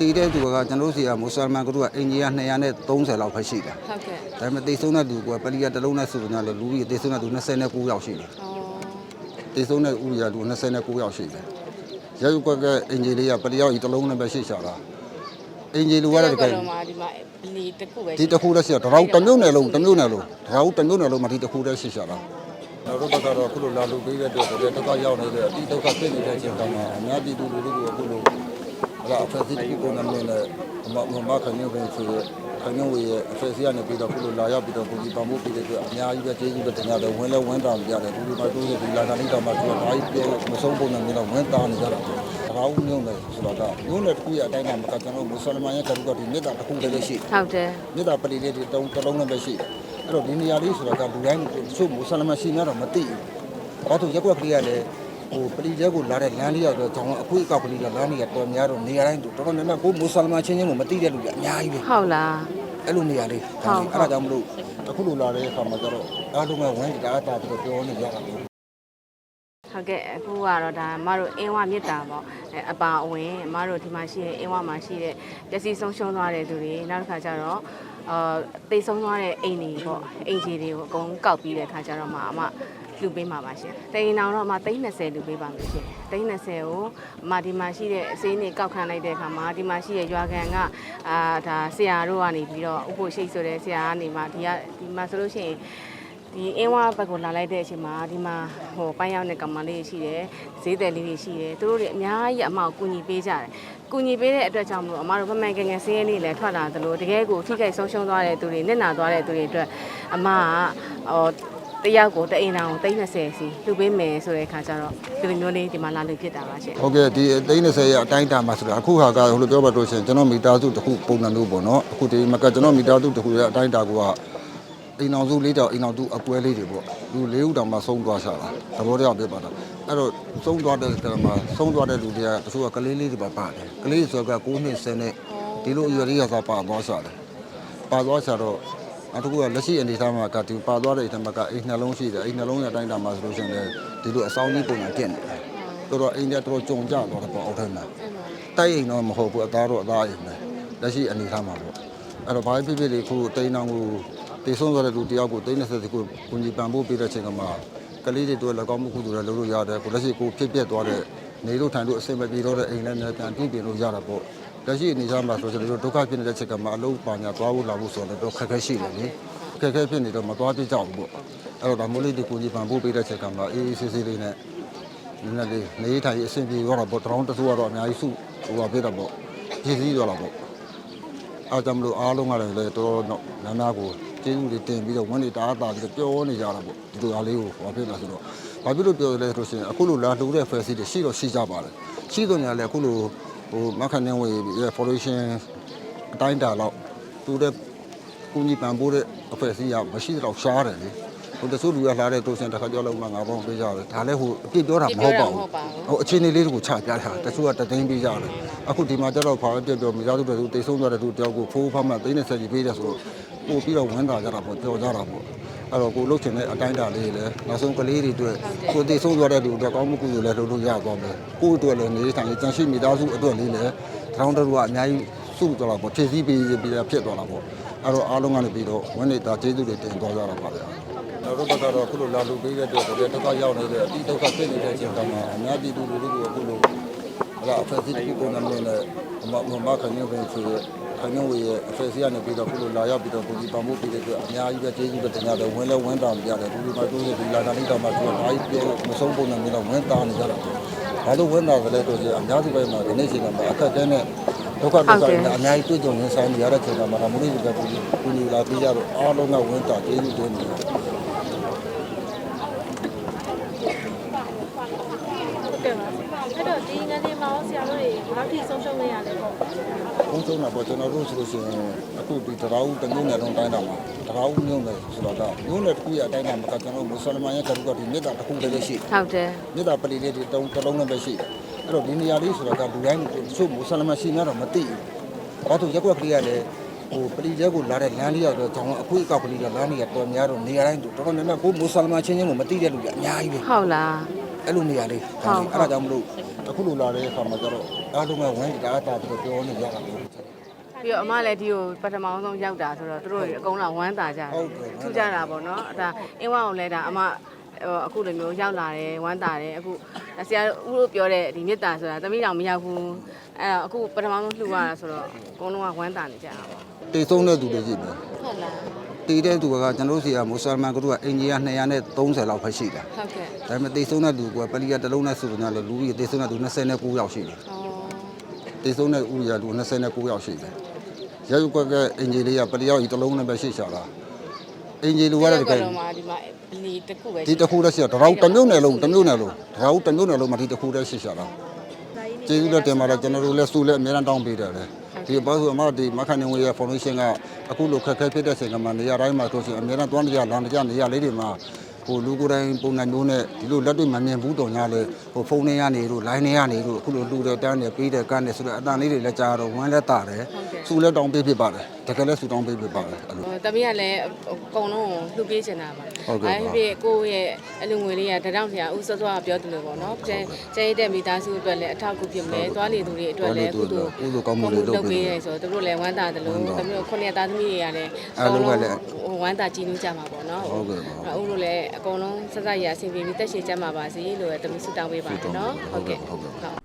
တည်တဲ့သူကကျွန်တော်တို့စီကမွတ်စလမန်ကတို့ကအင်ဂျီက230လောက်ပဲရှိတယ်ဟုတ်ကဲ့ဒါပေမဲ့တေဆုံးတဲ့လူကပလီကတစ်လုံးနဲ့စုညာလို့လူကြီးတေဆုံးတဲ့လူ29ယောက်ရှိတယ်အော်တေဆုံးတဲ့ဦးရလူ29ယောက်ရှိတယ်ရရုပ်ကွက်ကအင်ဂျီလေးကပလီယောက်ကြီးတစ်လုံးနဲ့ပဲရှိချတာအင်ဂျီလူကတော့တကယ်ဒီမှာဒီမှာလီတစ်ခုပဲဒီတစ်ခုတည်းရှိတာတော့တစ်မျိုးနယ်လုံးတစ်မျိုးနယ်လုံးဒါဟုတ်တစ်မျိုးနယ်လုံးမှာဒီတစ်ခုတည်းရှိချတာကျွန်တော်တို့ဘက်ကတော့အခုလိုလာလူပေးတဲ့အတွက်တကယ်ဒုက္ခရောက်နေတဲ့အတိဒုက္ခဖြစ်နေတဲ့အချိန်ကမှအများပြည်သူလူထုကအခုလို အဲ့ဒါအဖက်စီတစ်ခုပုံနဲ့နဲ့အမမမခဏပဲဆိုရခဏဝေးရဲ့အဖက်စီကနေပြီးတော့အခုလိုလာရောက်ပြီးတော့ပူကြီးပမှုပြီးတဲ့အတွက်အများကြီးပဲကျေးဇူးပဲတင်ရတယ်ဝင်းလဲဝင်းတာကြတယ်ဒီလိုမှတို့ရဒီလာတာလေးတော့မှသူကဘာကြီးပြောမဆုံးပုံနဲ့တော့ဝင်းတာနေကြတာဘာဦးမျိုးလဲဆိုတော့ဒါမျိုးနဲ့တစ်ခုရအတိုင်းကမကကျွန်တော်မွတ်စလမန်ရဲ့ကရုကဒီမေတ္တာတစ်ခုတည်းရှိဟုတ်တယ်မြေတာပလီလေးတွေတုံးတစ်လုံးနဲ့ပဲရှိတယ်အဲ့တော့ဒီနေရာလေးဆိုတော့ကလူတိုင်းချို့မူဆလမန်ရှိများတော့မသိဘူးဘာလို့ရက်ွက်ကလေးကလည်း ဟိုပလီကျဲကိုလာတဲ့လမ်းလေးရောက်တော့ကြောင်အခွေးအကောက်ကလေးကလမ်းလေးကတော်များတော့နေရာတိုင်းတော်တော်များများကိုမူဆလမန်ချင်းချင်းကိုမသိတဲ့လူကအများကြီးပဲဟုတ်လားအဲ့လိုနေရာလေးဟုတ်အဲ့ဒါကြောင့်မလို့အခုလိုလာတဲ့အခါမှာကျတော့အားလုံးကဝမ်းတာတာပြီးတော့ပြောနေကြတာပေါ့ဟုတ်ကဲ့အခုကတော့ဒါမတို့အင်းဝမြစ်တာပေါ့အဲအပါအဝင်မတို့ဒီမှာရှိတဲ့အင်းဝမှာရှိတဲ့ပျက်စီးဆုံးရှုံးသွားတဲ့သူတွေနောက်တစ်ခါကျတော့အာတိတ်ဆုံးသွားတဲ့အိမ်တွေပေါ့အိမ်ကြီးတွေကိုအကုန်ကောက်ပြီးတဲ့ခါကျတော့မှအမ လူပေးမှာပါရှင်။တိန်အောင်တော့အမ320လူပေးပါမယ်ရှင်။320ကိုအမဒီမှာရှိတဲ့အစင်းတွေကောက်ခံလိုက်တဲ့အခါမှာဒီမှာရှိတဲ့ရွာကန်ကအာဒါဆရာတို့ကနေပြီးတော့ဥဖို့ရှိတ်ဆိုတဲ့ဆရာကနေမှဒီကဒီမှာဆိုလို့ရှိရင်ဒီအင်းဝဘက်ကိုလာလိုက်တဲ့အချိန်မှာဒီမှာဟိုပိုင်းရောက်တဲ့ကောင်မလေးရှိတယ်ဈေးတယ်လေးတွေရှိတယ်သူတို့တွေအများကြီးအမောက်ကူညီပေးကြတယ်ကူညီပေးတဲ့အတွက်ကြောင့်မလို့အမတို့မမှန်ကန်ကန်စင်းရဲလေးလည်းထွက်လာသလိုတကယ်ကိုထိခိုက်ဆုံးရှုံးသွားတဲ့သူတွေနစ်နာသွားတဲ့သူတွေအတွက်အမကဟို တယောက်ကိုတအိမ်တောင်30စီလူပေးမယ်ဆိုတဲ့အခါကျတော့ဒီလိုမျိုးလေးဒီမှာလာလို့ဖြစ်တာပါရှင်ဟုတ်ကဲ့ဒီ30ရဲ့အတိုင်းအတာမှာဆိုတော့အခုဟာကဟိုလိုပြောပါတော့ရှင်ကျွန်တော်မီတာစုတစ်ခုပုံစံမျိုးပေါ့နော်အခုဒီမှာကကျွန်တော်မီတာစုတစ်ခုရဲ့အတိုင်းအတာကအိမ်အောင်စုလေးတောင်အိမ်အောင်စုအပွဲလေးတွေပေါ့လူလေးဦးတောင်မှဆုံးသွားရှာတာသဘောတရားပြပါတော့အဲ့တော့ဆုံးသွားတဲ့ကံမှာဆုံးသွားတဲ့လူတွေကတချို့ကကလေးလေးတွေပါပါတယ်ကလေးဆိုက9နှစ်10နှစ်ဒီလိုအရွယ်လေးကသာပါသွားရှာတယ်ပါသွားရှာတော့ အတကူကလက်ရှိအနေထားမှာကဒီပါသွားတဲ့အထက်မှာကအိမ်နှလုံးရှိတယ်အိမ်နှလုံးရဲ့အတိုင်းအတာမှာဆိုလို့ရှိရင်လည်းဒီလိုအဆောင်ကြီးပုံစံပြင့်နေတယ်တော်တော်အိမ်ထဲတော်တော်ကြုံကြတော့တယ်ပေါ့အောက်ထဲမှာတိုက်အိမ်တော့မဟုတ်ဘူးအသားတော့အသားအိမ်ပဲလက်ရှိအနေထားမှာပေါ့အဲ့တော့ဘာဖြစ်ဖြစ်လေခုတိန်းအောင်ကိုတေဆုံးသွားတဲ့လူတယောက်ကိုတိန်း30ကိုကုညီပံပို့ပေးတဲ့ချိန်ကမှကလေးတွေတို့လည်းကောင်းမှုကုသိုလ်လည်းလုပ်လို့ရတယ်ကိုလက်ရှိကိုဖြစ်ပြက်သွားတဲ့နေလို့ထိုင်လို့အဆင်မပြေတော့တဲ့အိမ်လည်းများပြန်ပြင်ပြင်လို့ရတာပေါ့ လက်ရှိအနေထားမှာဆိုကျွန်တော်တို့ဒုက္ခဖြစ်နေတဲ့ချိန်ကမှအလုံးပါညာသွားဖို့လာဖို့ဆိုတော့ခက်ခဲရှိတယ်လေခက်ခဲဖြစ်နေတော့မသွားပြကြဘူးပေါ့အဲ့တော့ဒါမိုးလေးဒီကုညီပံပို့ပေးတဲ့ချိန်ကမှအေးအေးဆေးဆေးလေးနဲ့နည်းနည်းလေးနေထိုင်အဆင်ပြေတော့ပေါ့တရောင်းတဆူကတော့အများကြီးစုဟိုပါပြတော့ပေါ့ပြည်စည်းတော့လာပေါ့အားကြောင့်မလို့အားလုံးကလည်းတော်တော်တော့နာနာကိုကျေးဇူးတွေတင်ပြီးတော့ဝန်တွေတားတာပြီးတော့ပြောနေကြတာပေါ့ဒီလိုအားလေးကိုဟောပြလာဆိုတော့ဘာဖြစ်လို့ပြောလဲဆိုရှင်အခုလိုလာလှူတဲ့ face တွေရှိတော့ရှိကြပါတယ်ရှိတော့ညာလည်းအခုလို ဟိုမခနဲ့ဝေရဲ့ foundation အတိုင်းတာတော့သူတဲ့ကုညီပံပိုးတဲ့အဖွဲ့အစည်းကမရှိတော့ရှားတယ်လေဟိုတချို့လူကလာတဲ့တိုးစင်တစ်ခါကြောက်လို့မှငါပေါင်းပေးကြတယ်ဒါလည်းဟိုအပြစ်ပြောတာမဟုတ်ပါဘူးဟိုအခြေအနေလေးတွေကိုချပြတာတချို့ကတသိန်းပေးကြတယ်အခုဒီမှာကျတော့ဖာပြပြောမိသားစုတွေတိတ်ဆုံးသွားတဲ့သူတယောက်ကိုဖိုးဖမ်းမှသိန်း30ကြီးပေးတယ်ဆိုတော့ပို့ပြီးတော့ဝမ်းသာကြတာပေါ့ကြော်ကြတာပေါ့ အဲ့တော့ကိုလှုပ်ချင်တဲ့အတိုင်းအတာလေးလည်းနောက်ဆုံးကလေးတွေအတွက်ကိုတိတ်ဆုံးသွားတဲ့သူအတွက်ကောင်းမှုကုသိုလ်လည်းလုပ်လို့ရသွားမယ်ကိုယ့်အတွက်လည်းနေထိုင်ကြံရှိမိသားစုအတွက်လေးလည်းတောင်းတရကအများကြီးစုသွားတာပေါ့ဖြည့်ဆည်းပြီးပြီးဖြစ်သွားတာပေါ့အဲ့တော့အားလုံးကနေပြီးတော့ဝမ်းနေတာကျေးဇူးတွေတင်သွားကြတာပါဗျာကျွန်တော်တို့ကတော့အခုလိုလာလူပေးတဲ့အတွက်တကယ်ဒုက္ခရောက်နေတဲ့အတိဒုက္ခဖြစ်နေတဲ့အချိန်ကမှအများပြည်သူလူထုကိုအခုလိုအဲ့ဒါအဖက်စီတစ်ခုပုံနဲ့နဲ့အမမမခဏပဲဆိုရ ခဏဝေးရဲ့အဖက်စီကနေပြီးတော့ခုလိုလာရောက်ပြီးတော့ကိုကြီးပံမှုပြီးတဲ့အတွက်အများကြီးပဲကျေးဇူးပဲတင်ရတယ်ဝင်းလဲဝင်းတာကြတယ်ဒီလိုမှတို့ဒီလာတာလေးတော့မှသူကဘာကြီးပြောမဆုံးပုံနဲ့တော့ဝင်းတာနေကြတာဘာလို့ဝင်းတာကလေးတို့အများစုပဲမှာဒီနေ့ချိန်မှာအခက်အခဲနဲ့ဒုက္ခဒုက္ခနဲ့အများကြီးတွေ့ကြုံနေဆိုင်နေရတဲ့ချိန်မှာမလို့ဒီကကိုကြီးလာပြီးရတော့အားလုံးကဝင်းတာကျေးဇူးတင်နေတယ်ဟုတ်ကဲ့ပါအဲ့တော့ဒီငန်းနေမှာဆရာတို့တွေဘာလို့ထိဆုံးရှုံးနေရလဲပေါ့ဘုံ ဆုံးတာပေါ့ကျွန်တော်တို့ဆိုလို့ရှိရင်အခုဒီတရားဦးတမျိုးနဲ့တော့တိုင်းတာမှာတရားဦးမျိုးနဲ့ဆိုတော့ဒါမျိုးနဲ့တစ်ခုရအတိုင်းတာမှာကကျွန်တော်မွတ်စလမန်ရဲ့ကရုကဒီမေတ္တာတစ်ခုတည်းရှိဟုတ်တယ်မေတ္တာပလီလေးတွေတုံးတစ်လုံးနဲ့ပဲရှိအဲ့တော့ဒီနေရာလေးဆိုတော့ကလူတိုင်းချို့မွတ်စလမန်ရှိများတော့မသိဘူးဘာလို့ရက်ွက်ကလေးကလည်းဟိုပလီကျဲကိုလာတဲ့လမ်းလေးရောက်တော့ကြောင်အခွေးအကောက်ကလေးကလမ်းလေးကတော်များတော့နေရာတိုင်းတော်တော်များများကိုမွတ်စလမန်ချင်းချင်းကိုမသိတဲ့လူကအများကြီးပဲဟုတ်လားအဲ့လိုနေရာလေးဟုတ်အဲ့ဒါကြောင့်မလို့အခုလိုလာတဲ့အခါမှာကျတော့အားလုံးကဝမ်းတာတာပြီးတော့ပြောနေရတာ ပေါ့ပြီးတော့အမလည်းဒီကိုပထမဆုံးရောက်တာဆိုတော့သူတို့အကုန်လုံးဝမ်းသာကြတယ်ဟုတ်ကဲ့ထူးကြတာပေါ့နော်အဲဒါအင်းဝအောင်လဲဒါအမဟိုအခုလိုမျိုးရောက်လာတယ်ဝမ်းသာတယ်အခုဆရာဦးတို့ပြောတဲ့ဒီမြစ်တာဆိုတာသမီးတောင်မရောက်ဘူးအဲတော့အခုပထမဆုံးလှူရတာဆိုတော့အကုန်လုံးကဝမ်းသာနေကြတာပေါ့တေဆုံးတဲ့သူတွေရှိတယ်ဟုတ်လားတေတဲ့သူကကျွန်တော်တို့စီကမွတ်စလမန်ကတို့ကအင်ဂျီယာ230လောက်ပဲရှိတာဟုတ်ကဲ့ဒါပေမဲ့တေဆုံးတဲ့လူကပလီယာတစ်လုံးနဲ့စုညာလို့လူကြီးတေဆုံးတဲ့သူ29ယောက်ရှိတယ်အော်တေဆုံးတဲ့ဦးရလူ29ယောက်ရှိတယ် ရရုပ်ကွက်ကအင်ဂျီလေးကပလီယာကြီးတစ်လုံးနဲ့ပဲရှိချတာအင်ဂျီလူကတော့တကယ်လုံးမှာဒီမှာလီတစ်ခုပဲဒီတစ်ခုတည်းရှိတာတရောက်တစ်မျိုးနယ်လုံးတစ်မျိုးနယ်လုံးတရောက်တစ်မျိုးနယ်လုံးမှာဒီတစ်ခုတည်းရှိချတာကျေးဇူးလက်တင်ပါတယ်ကျွန်တော်တို့လည်းစူလည်းအများအားတောင်းပေးတယ်လေဒီဘာလို့အမဒီမခန်နေဝေးရဖောင်ဒေးရှင်းကအခုလိုခက်ခဲဖြစ်တဲ့ချိန်ကမှနေရာတိုင်းမှာဆိုရှင်အများအားတွန်းကြလမ်းကြနေရာလေးတွေမှာ ဟိုလူကိုယ်တိုင်ပုံစံမျိုးနဲ့ဒီလိုလက်တွေ့မမြင်ဘူးတော့ညာလေဟိုဖုန်းထဲကနေတို့ line ထဲကနေတို့အခုလိုလူတွေတန်းနေပေးတယ်ကန်းနေဆိုတော့အတန်လေးတွေလည်းကြားတော့ဝမ်းလက်တာတယ်စူလည်းတောင်းပေးဖြစ်ပါတယ် တကယ်လည်းစူတောင်းပေးဖြစ်ပါတယ်အဲ့လိုဟို တမီးကလည်းအကုန်လုံးလှူပေးချင်တာပါဟုတ်ကဲ့ပါအဲ့ဒီကိုယ့်ရဲ့အလူငွေလေးကတရောင်ဆရာဦးစောစောကပြောတယ်လို့ပေါ့နော်ကျဲကျဲရတဲ့မိသားစုအတွက်လည်းအထောက်အကူဖြစ်မယ်သွားလေသူတွေအတွက်လည်းကုသိုလ်ကုသိုလ်ကောင်းမှုတွေလုပ်လုပ်ပေးပေးတယ်ရဲဆိုတော့သူတို့လည်းဝမ်းသာတယ်လို့ဝမ်းသာတမီးတို့ခုနှစ်သားသမီးတွေကလည်းအားလုံးကလည်းဟိုဝမ်းသာကြည်နူးကြမှာပေါ့နော်ဟုတ်ကဲ့ပါ အဲ့ဦးတို့လည်းအကုန်လုံးစစရအဆင်ပြေပြီးတက်ရှိကြမှာပါစေလို့တမီးဆုတောင်းပေးပါတယ်နော်ဟုတ်ကဲ့ဟုတ်ကဲ့ဟုတ်